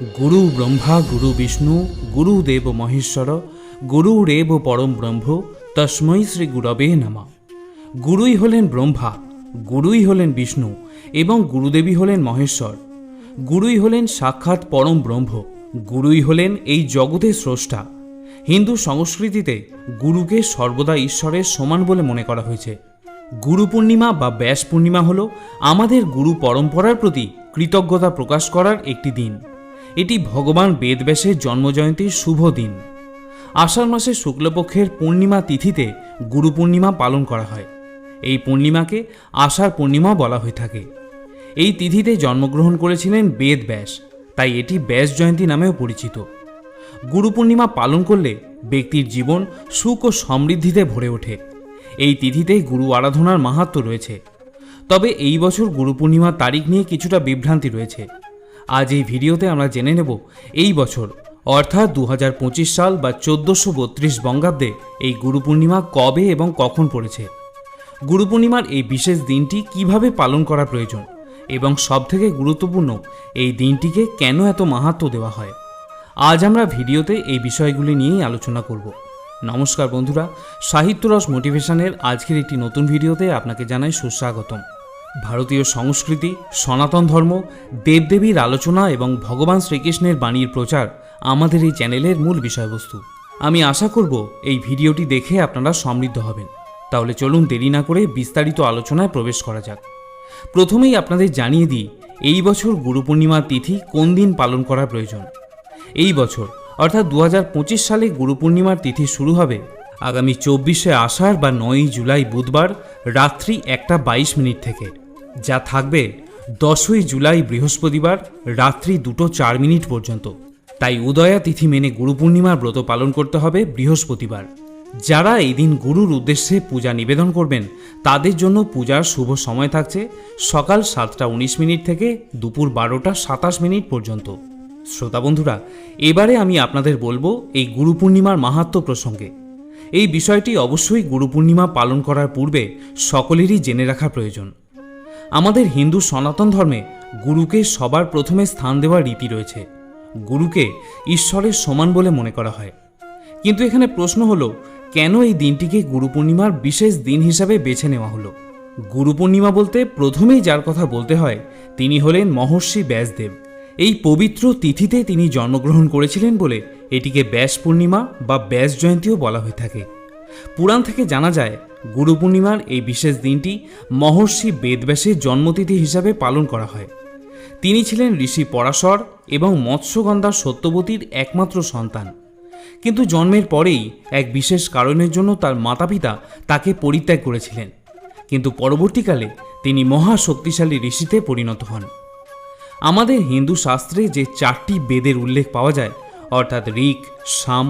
গুরু ব্রহ্মা, গুরু বিষ্ণু গুরুদেব মহেশ্বর গুরুরেব পরম ব্রহ্ম, তস্মৈ শ্রী গুরবে নামা। গুরুই হলেন ব্রহ্মা, গুরুই হলেন বিষ্ণু এবং গুরুদেবী হলেন মহেশ্বর। গুরুই হলেন সাক্ষাৎ পরম ব্রহ্ম, গুরুই হলেন এই জগতের স্রষ্টা। হিন্দু সংস্কৃতিতে গুরুকে সর্বদা ঈশ্বরের সমান বলে মনে করা হয়েছে। গুরু পূর্ণিমা বা ব্যাস পূর্ণিমা হল আমাদের গুরু পরম্পরার প্রতি কৃতজ্ঞতা প্রকাশ করার একটি দিন। এটি ভগবান বেদব্যাসের জন্মজয়ন্তীর শুভ দিন। আষাঢ় মাসের শুক্লপক্ষের পূর্ণিমা তিথিতে গুরু পূর্ণিমা পালন করা হয়। এই পূর্ণিমাকে আষাঢ় পূর্ণিমা বলা হয়ে থাকে। এই তিথিতে জন্মগ্রহণ করেছিলেন বেদ ব্যাস তাই এটি ব্যাস জয়ন্তী নামেও পরিচিত। গুরু পূর্ণিমা পালন করলে ব্যক্তির জীবন সুখ ও সমৃদ্ধিতে ভরে ওঠে। এই তিথিতে গুরু আরাধনার মাহাত্ম রয়েছে। তবে এই বছর গুরু পূর্ণিমার তারিখ নিয়ে কিছুটা বিভ্রান্তি রয়েছে। আজ এই ভিডিওতে আমরা জেনে নেব এই বছর, অর্থাৎ দু হাজার পঁচিশ সাল বা চোদ্দোশো বত্রিশ বঙ্গাব্দে এই গুরু পূর্ণিমা কবে এবং কখন পড়েছে? গুরু পূর্ণিমার এই বিশেষ দিনটি কীভাবে পালন করা প্রয়োজন এবং সবথেকে গুরুত্বপূর্ণ এই দিনটিকে কেন এত মাহাত্ম দেওয়া হয়? আজ আমরা ভিডিওতে এই বিষয়গুলি নিয়েই আলোচনা করব। নমস্কার বন্ধুরা সাহিত্যরস মোটিভেশনের আজকের একটি নতুন ভিডিওতে আপনাকে জানাই সুস্বাগতম। ভারতীয় সংস্কৃতি, সনাতন ধর্ম, দেবদেবীর আলোচনা এবং ভগবান শ্রীকৃষ্ণের বাণীর প্রচার আমাদের এই চ্যানেলের মূল বিষয়বস্তু। আমি আশা করব এই ভিডিওটি দেখে আপনারা সমৃদ্ধ হবেন। তাহলে চলুন দেরি না করে বিস্তারিত আলোচনায় প্রবেশ করা যাক। প্রথমেই আপনাদের জানিয়ে দিই, এই বছর গুরু পূর্ণিমার তিথি কোন দিন পালন করা প্রয়োজন? এই বছর, অর্থাৎ দু হাজার পঁচিশ সালে গুরু পূর্ণিমার তিথি শুরু হবে আগামী চব্বিশে আষাঢ় বা নয়ই জুলাই বুধবার রাত্রি একটা বাইশ মিনিট থেকে, যা থাকবে দশই জুলাই বৃহস্পতিবার রাত্রি দুটো চার মিনিট পর্যন্ত। তাই উদয়া তিথি মেনে গুরু পূর্ণিমার ব্রত পালন করতে হবে বৃহস্পতিবার। যারা এই দিন গুরুর উদ্দেশ্যে পূজা নিবেদন করবেন, তাদের জন্য পূজার শুভ সময় থাকছে সকাল সাতটা উনিশ মিনিট থেকে দুপুর বারোটা সাতাশ মিনিট পর্যন্ত। শ্রোতা বন্ধুরা, এবারে আমি আপনাদের বলব এই গুরু পূর্ণিমার মাহাত্ম প্রসঙ্গে। এই বিষয়টি অবশ্যই গুরু পূর্ণিমা পালন করার পূর্বে সকলেরই জেনে রাখা প্রয়োজন। আমাদের হিন্দু সনাতন ধর্মে গুরুকে সবার প্রথমে স্থান দেওয়ার রীতি রয়েছে। গুরুকে ঈশ্বরের সমান বলে মনে করা হয়। কিন্তু এখানে প্রশ্ন হলো, কেন এই দিনটিকে গুরু পূর্ণিমার বিশেষ দিন হিসাবে বেছে নেওয়া হলো? গুরু পূর্ণিমা বলতে প্রথমেই যার কথা বলতে হয়, তিনি হলেন মহর্ষি ব্যাসদেব। এই পবিত্র তিথিতে তিনি জন্মগ্রহণ করেছিলেন বলে এটিকে ব্যাস পূর্ণিমা বা ব্যাস জয়ন্তীও বলা হয়ে থাকে। পুরাণ থেকে জানা যায়, গুরু পূর্ণিমার এই বিশেষ দিনটি মহর্ষি বেদব্যাসের জন্মতিথি হিসাবে পালন করা হয়। তিনি ছিলেন ঋষি পরাশর এবং মৎস্যগন্ধা সত্যবতীর একমাত্র সন্তান। কিন্তু জন্মের পরেই এক বিশেষ কারণের জন্য তার মাতাপিতা তাকে পরিত্যাগ করেছিলেন। কিন্তু পরবর্তীকালে তিনি মহা শক্তিশালী ঋষিতে পরিণত হন। আমাদের হিন্দু শাস্ত্রে যে চারটি বেদের উল্লেখ পাওয়া যায়, অর্থাৎ ঋক, সাম,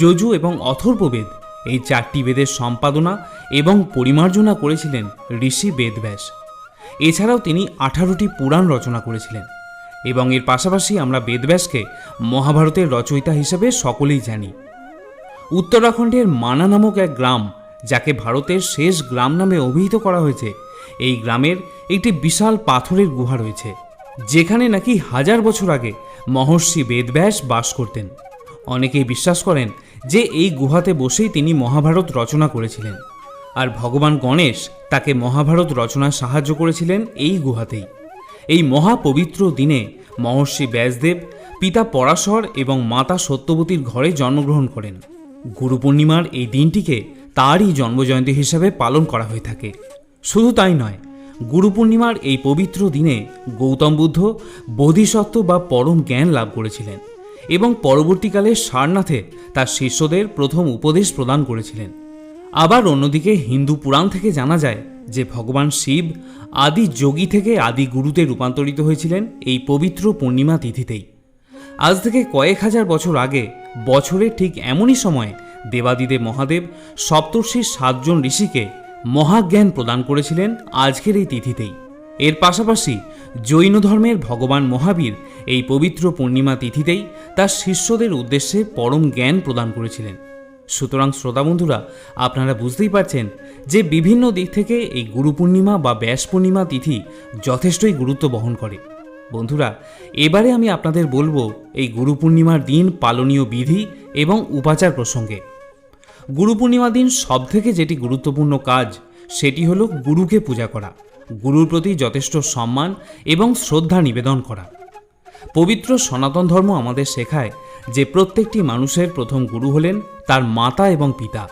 যজু এবং অথর্ববেদ এই চারটি বেদের সম্পাদনা এবং পরিমার্জনা করেছিলেন ঋষি বেদব্যাস। এছাড়াও তিনি আঠারোটি পুরাণ রচনা করেছিলেন এবং এর পাশাপাশি আমরা বেদব্যাসকে মহাভারতের রচয়িতা হিসেবে সকলেই জানি। উত্তরাখণ্ডের মানা নামক এক গ্রাম, যাকে ভারতের শেষ গ্রাম নামে অভিহিত করা হয়েছে, এই গ্রামের একটি বিশাল পাথরের গুহা রয়েছে। যেখানে নাকি হাজার বছর আগে মহর্ষি বেদব্যাস বাস করতেন। অনেকেই বিশ্বাস করেন যে এই গুহাতে বসেই তিনি মহাভারত রচনা করেছিলেন। আর ভগবান গণেশ তাকে মহাভারত রচনায় সাহায্য করেছিলেন এই গুহাতেই। এই মহাপবিত্র দিনে মহর্ষি ব্যাসদেব, পিতা পরাশর এবং মাতা সত্যবতীর ঘরে জন্মগ্রহণ করেন। গুরু পূর্ণিমার এই দিনটিকে তারই জন্মজয়ন্তী হিসাবে পালন করা হয়ে থাকে। শুধু তাই নয় গুরু পূর্ণিমার এই পবিত্র দিনে গৌতম বুদ্ধ, বোধিসত্ত্ব বা পরম জ্ঞান লাভ করেছিলেন এবং পরবর্তীকালে সারনাথে তার শিষ্যদের প্রথম উপদেশ প্রদান করেছিলেন। আবার অন্যদিকে হিন্দু পুরাণ থেকে জানা যায় যে ভগবান শিব আদি যোগী থেকে আদি গুরুতে রূপান্তরিত হয়েছিলেন এই পবিত্র পূর্ণিমা তিথিতেই। আজ থেকে কয়েক হাজার বছর আগে বছরের ঠিক এমনই সময়ে দেবাদিদেব মহাদেব সপ্তর্ষির সাতজন ঋষিকে মহাজ্ঞান প্রদান করেছিলেন আজকের এই তিথিতেই। এর পাশাপাশি জৈন ধর্মের ভগবান মহাবীর এই পবিত্র পূর্ণিমা তিথিতেই তার শিষ্যদের উদ্দেশ্যে পরম জ্ঞান প্রদান করেছিলেন। সুতরাং শ্রোতা বন্ধুরা, আপনারা বুঝতেই পারছেন যে বিভিন্ন দিক থেকে এই গুরু পূর্ণিমা বা ব্যাস পূর্ণিমা তিথি যথেষ্টই গুরুত্ব বহন করে। বন্ধুরা, এবারে আমি আপনাদের বলব এই গুরু পূর্ণিমার দিন পালনীয় বিধি এবং উপাচার প্রসঙ্গে। গুরু পূর্ণিমা দিন সবথেকে যেটি গুরুত্বপূর্ণ কাজ, সেটি হলো গুরুকে পূজা করা, গুরুর প্রতি যথেষ্ট সম্মান এবং শ্রদ্ধা নিবেদন করা। পবিত্র সনাতন ধর্ম আমাদের শেখায় যে প্রত্যেকটি মানুষের প্রথম গুরু হলেন তার মাতা এবং পিতা।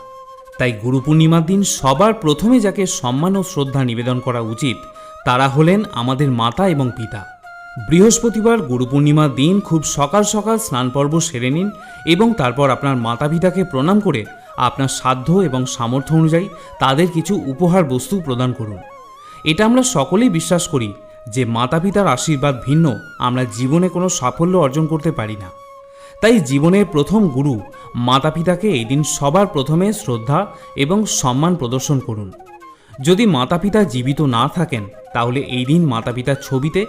তাই গুরু পূর্ণিমার দিন সবার প্রথমে যাকে সম্মান ও শ্রদ্ধা নিবেদন করা উচিত, তারা হলেন আমাদের মাতা এবং পিতা। বৃহস্পতিবার গুরু পূর্ণিমার দিন খুব সকাল সকাল স্নান পর্ব সেরে নিন এবং তারপর আপনার মাতা পিতাকে প্রণাম করে আপনার সাধ্য এবং সামর্থ্য অনুযায়ী তাদের কিছু উপহার বস্তু প্রদান করুন। এটা আমরা সকলেই বিশ্বাস করি যে মাতা পিতার আশীর্বাদ ভিন্ন, আমরা জীবনে কোনো সাফল্য অর্জন করতে পারি না। তাই জীবনের প্রথম গুরু মাতা পিতাকে এই দিন সবার প্রথমে শ্রদ্ধা এবং সম্মান প্রদর্শন করুন। যদি মাতা পিতা জীবিত না থাকেন, তাহলে এই দিন মাতা পিতার ছবিতে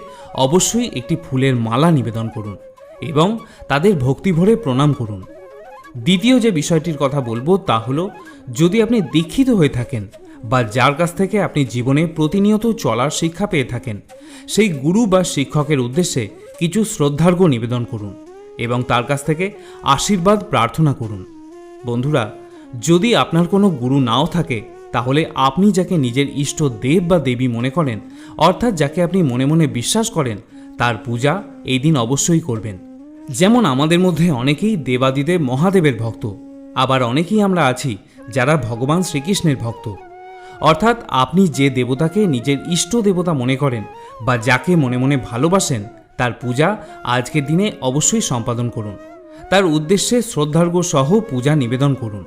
অবশ্যই একটি ফুলের মালা নিবেদন করুন এবং তাদের ভক্তিভরে প্রণাম করুন। দ্বিতীয় যে বিষয়টির কথা বলব তা হলো, যদি আপনি দীক্ষিত হয়ে থাকেন বা যার কাছ থেকে আপনি জীবনে প্রতিনিয়ত চলার শিক্ষা পেয়ে থাকেন, সেই গুরু বা শিক্ষকের উদ্দেশ্যে কিছু শ্রদ্ধার্ঘ নিবেদন করুন এবং তার কাছ থেকে আশীর্বাদ প্রার্থনা করুন। বন্ধুরা, যদি আপনার কোনো গুরু নাও থাকে, তাহলে আপনি যাকে নিজের ইষ্ট দেব বা দেবী মনে করেন, অর্থাৎ যাকে আপনি মনে মনে বিশ্বাস করেন, তার পূজা এই দিন অবশ্যই করবেন। যেমন আমাদের মধ্যে অনেকেই দেবাদিদেব মহাদেবের ভক্ত, আবার অনেকেই আমরা আছি যারা ভগবান শ্রীকৃষ্ণের ভক্ত। অর্থাৎ আপনি যে দেবতাকে নিজের ইষ্ট দেবতা মনে করেন বা যাকে মনে মনে ভালোবাসেন, তার পূজা আজকের দিনে অবশ্যই সম্পাদন করুন। তার উদ্দেশ্যে শ্রদ্ধার্ঘ সহ পূজা নিবেদন করুন।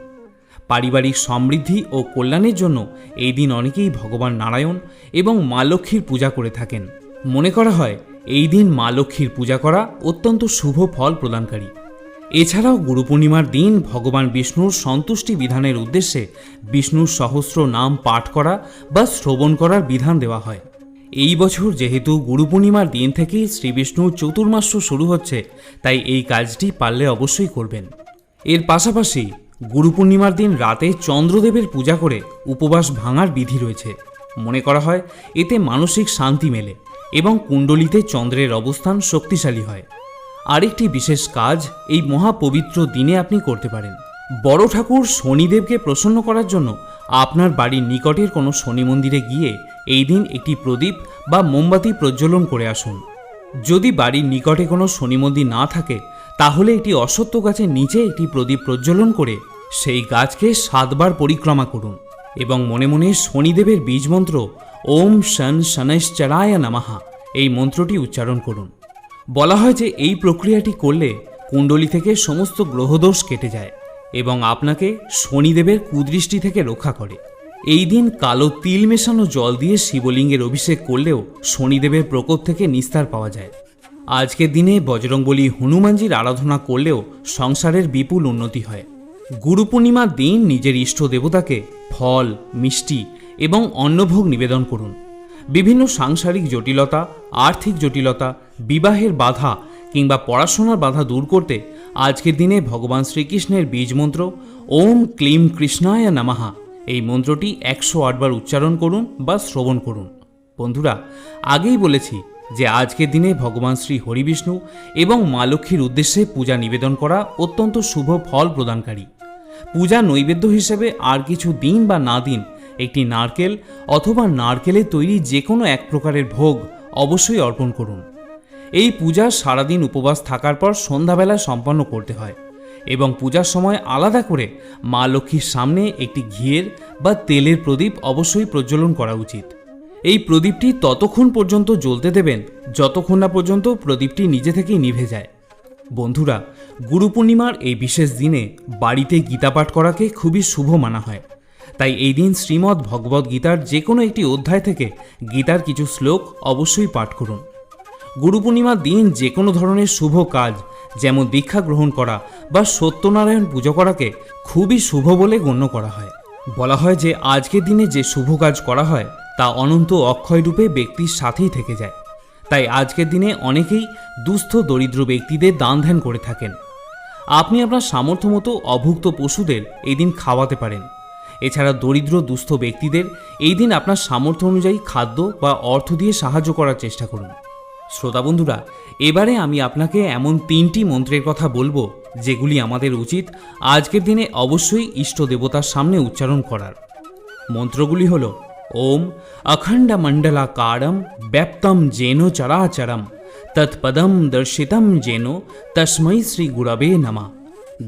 পারিবারিক সমৃদ্ধি ও কল্যাণের জন্য এই দিন অনেকেই ভগবান নারায়ণ এবং মা লক্ষ্মীর পূজা করে থাকেন। মনে করা হয় এই দিন মা লক্ষ্মীর পূজা করা অত্যন্ত শুভ ফল প্রদানকারী। এছাড়াও গুরু পূর্ণিমার দিন ভগবান বিষ্ণুর সন্তুষ্টি বিধানের উদ্দেশ্যে বিষ্ণুর সহস্র নাম পাঠ করা বা শ্রবণ করার বিধান দেওয়া হয়। এই বছর যেহেতু গুরু পূর্ণিমার দিন থেকেই শ্রী বিষ্ণুর চতুর্মাস্য শুরু হচ্ছে, তাই এই কাজটি পারলে অবশ্যই করবেন। এর পাশাপাশি গুরু পূর্ণিমার দিন রাতে চন্দ্রদেবের পূজা করে উপবাস ভাঙার বিধি রয়েছে। মনে করা হয় এতে মানসিক শান্তি মেলে। এবং কুণ্ডলিতে চন্দ্রের অবস্থান শক্তিশালী হয়। আরেকটি বিশেষ কাজ এই মহাপবিত্র দিনে আপনি করতে পারেন। বড় ঠাকুর শনিদেবকে প্রসন্ন করার জন্য আপনার বাড়ির নিকটের কোনো শনি মন্দিরে গিয়ে এই দিন একটি প্রদীপ বা মোমবাতি প্রজ্বলন করে আসুন। যদি বাড়ির নিকটে কোনো শনি মন্দির না থাকে, তাহলে একটি অসত্য গাছের নিচে একটি প্রদীপ প্রজ্বলন করে সেই গাছকে সাতবার পরিক্রমা করুন। এবং মনে মনে শনিদেবের বীজ মন্ত্র ওম শন শনৈশ্চরায় নামাহা এই মন্ত্রটি উচ্চারণ করুন। বলা হয় যে এই প্রক্রিয়াটি করলে কুণ্ডলী থেকে সমস্ত গ্রহদোষ কেটে যায় এবং আপনাকে শনিদেবের কুদৃষ্টি থেকে রক্ষা করে। এই দিন কালো তিল মেশানো জল দিয়ে শিবলিঙ্গের অভিষেক করলেও শনিদেবের প্রকোপ থেকে নিস্তার পাওয়া যায়। আজকের দিনে বজরংবলী হনুমানজির আরাধনা করলেও সংসারের বিপুল উন্নতি হয়। গুরু পূর্ণিমার দিন নিজের ইষ্ট দেবতাকে ফল, মিষ্টি এবং অন্নভোগ নিবেদন করুন। বিভিন্ন সাংসারিক জটিলতা, আর্থিক জটিলতা, বিবাহের বাধা কিংবা পড়াশোনার বাধা দূর করতে আজকের দিনে ভগবান শ্রীকৃষ্ণের বীজ মন্ত্র ওম ক্লিম কৃষ্ণায় নামাহা এই মন্ত্রটি একশো আটবার উচ্চারণ করুন বা শ্রবণ করুন। বন্ধুরা, আগেই বলেছি যে আজকের দিনে ভগবান শ্রী হরিবিষ্ণু এবং মা লক্ষ্মীর উদ্দেশ্যে পূজা নিবেদন করা অত্যন্ত শুভ ফল প্রদানকারী। পূজা নৈবেদ্য হিসেবে আর কিছু দিন বা না দিন, একটি নারকেল অথবা নারকেলের তৈরি যে কোনো এক প্রকারের ভোগ অবশ্যই অর্পণ করুন। এই পূজা সারাদিন উপবাস থাকার পর সন্ধ্যাবেলা সম্পন্ন করতে হয় এবং পূজার সময় আলাদা করে মা লক্ষ্মীর সামনে একটি ঘিয়ের বা তেলের প্রদীপ অবশ্যই প্রজ্বলন করা উচিত। এই প্রদীপটি ততক্ষণ পর্যন্ত জ্বলতে দেবেন, যতক্ষণ না পর্যন্ত প্রদীপটি নিজে থেকেই নিভে যায়। বন্ধুরা গুরু পূর্ণিমার এই বিশেষ দিনে বাড়িতে গীতা পাঠ করাকে খুবই শুভ মানা হয়। তাই এই দিন শ্রীমদ্ ভগবদ্ গীতার যে কোনো একটি অধ্যায় থেকে গীতার কিছু শ্লোক অবশ্যই পাঠ করুন। গুরু পূর্ণিমার দিন যে কোনো ধরনের শুভ কাজ, যেমন দীক্ষা গ্রহণ করা বা সত্যনারায়ণ পুজো করাকে খুবই শুভ বলে গণ্য করা হয়। বলা হয় যে আজকের দিনে যে শুভ কাজ করা হয়, তা অনন্ত অক্ষয় রূপে ব্যক্তির সাথেই থেকে যায়। তাই আজকের দিনে অনেকেই দুস্থ দরিদ্র ব্যক্তিদের দান ধ্যান করে থাকেন। আপনি আপনার সামর্থ্য মতো অভুক্ত পশুদের এই দিন খাওয়াতে পারেন। এছাড়া দরিদ্র, দুস্থ ব্যক্তিদের এই দিন আপনার সামর্থ্য অনুযায়ী খাদ্য বা অর্থ দিয়ে সাহায্য করার চেষ্টা করুন। শ্রোতা বন্ধুরা, এবারে আমি আপনাকে এমন তিনটি মন্ত্রের কথা বলব, যেগুলি আমাদের উচিত আজকের দিনে অবশ্যই ইষ্ট দেবতার সামনে উচ্চারণ করার। মন্ত্রগুলি হল, ওম অখণ্ড মণ্ডলাকারম ব্যাপ্তম জেন চরাচরম তৎপদম দর্শিতম জেন তস্মৈ শ্রী গুরবে নমা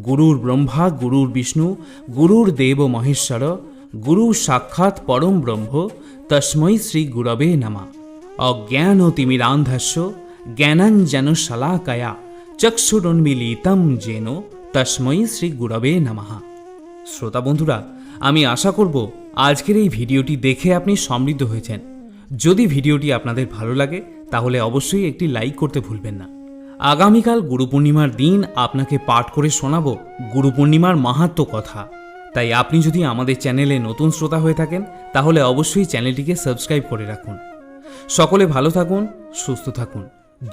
গুরুর ব্রহ্মা গুরুর বিষ্ণু গুরুর দেব মহেশ্বর গুরু সাক্ষাৎ পরম ব্রহ্ম তস্মৈ শ্রী গুরবে নমা অজ্ঞান তিমিরান্ধস্য জ্ঞানাঞ্জন শলাকয়া চক্ষুরন্মিলিতম জেন তস্মৈ শ্রী গুরবে নমঃ শ্রোতা বন্ধুরা, আমি আশা করব আজকের এই ভিডিওটি দেখে আপনি সমৃদ্ধ হয়েছেন। যদি ভিডিওটি আপনাদের ভালো লাগে তাহলে অবশ্যই একটি লাইক করতে ভুলবেন না। আগামীকাল গুরু পূর্ণিমার দিন আপনাকে পাঠ করে শোনাবো গুরু পূর্ণিমার মাহাত্ম কথা। তাই আপনি যদি আমাদের চ্যানেলে নতুন শ্রোতা হয়ে থাকেন, তাহলে অবশ্যই চ্যানেলটিকে সাবস্ক্রাইব করে রাখুন। সকলে ভালো থাকুন, সুস্থ থাকুন।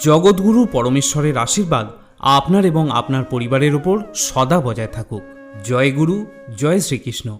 জগৎগুরু পরমেশ্বরের আশীর্বাদ আপনার এবং আপনার পরিবারের ওপর সদা বজায় থাকুক। জয় গুরু, জয় শ্রীকৃষ্ণ।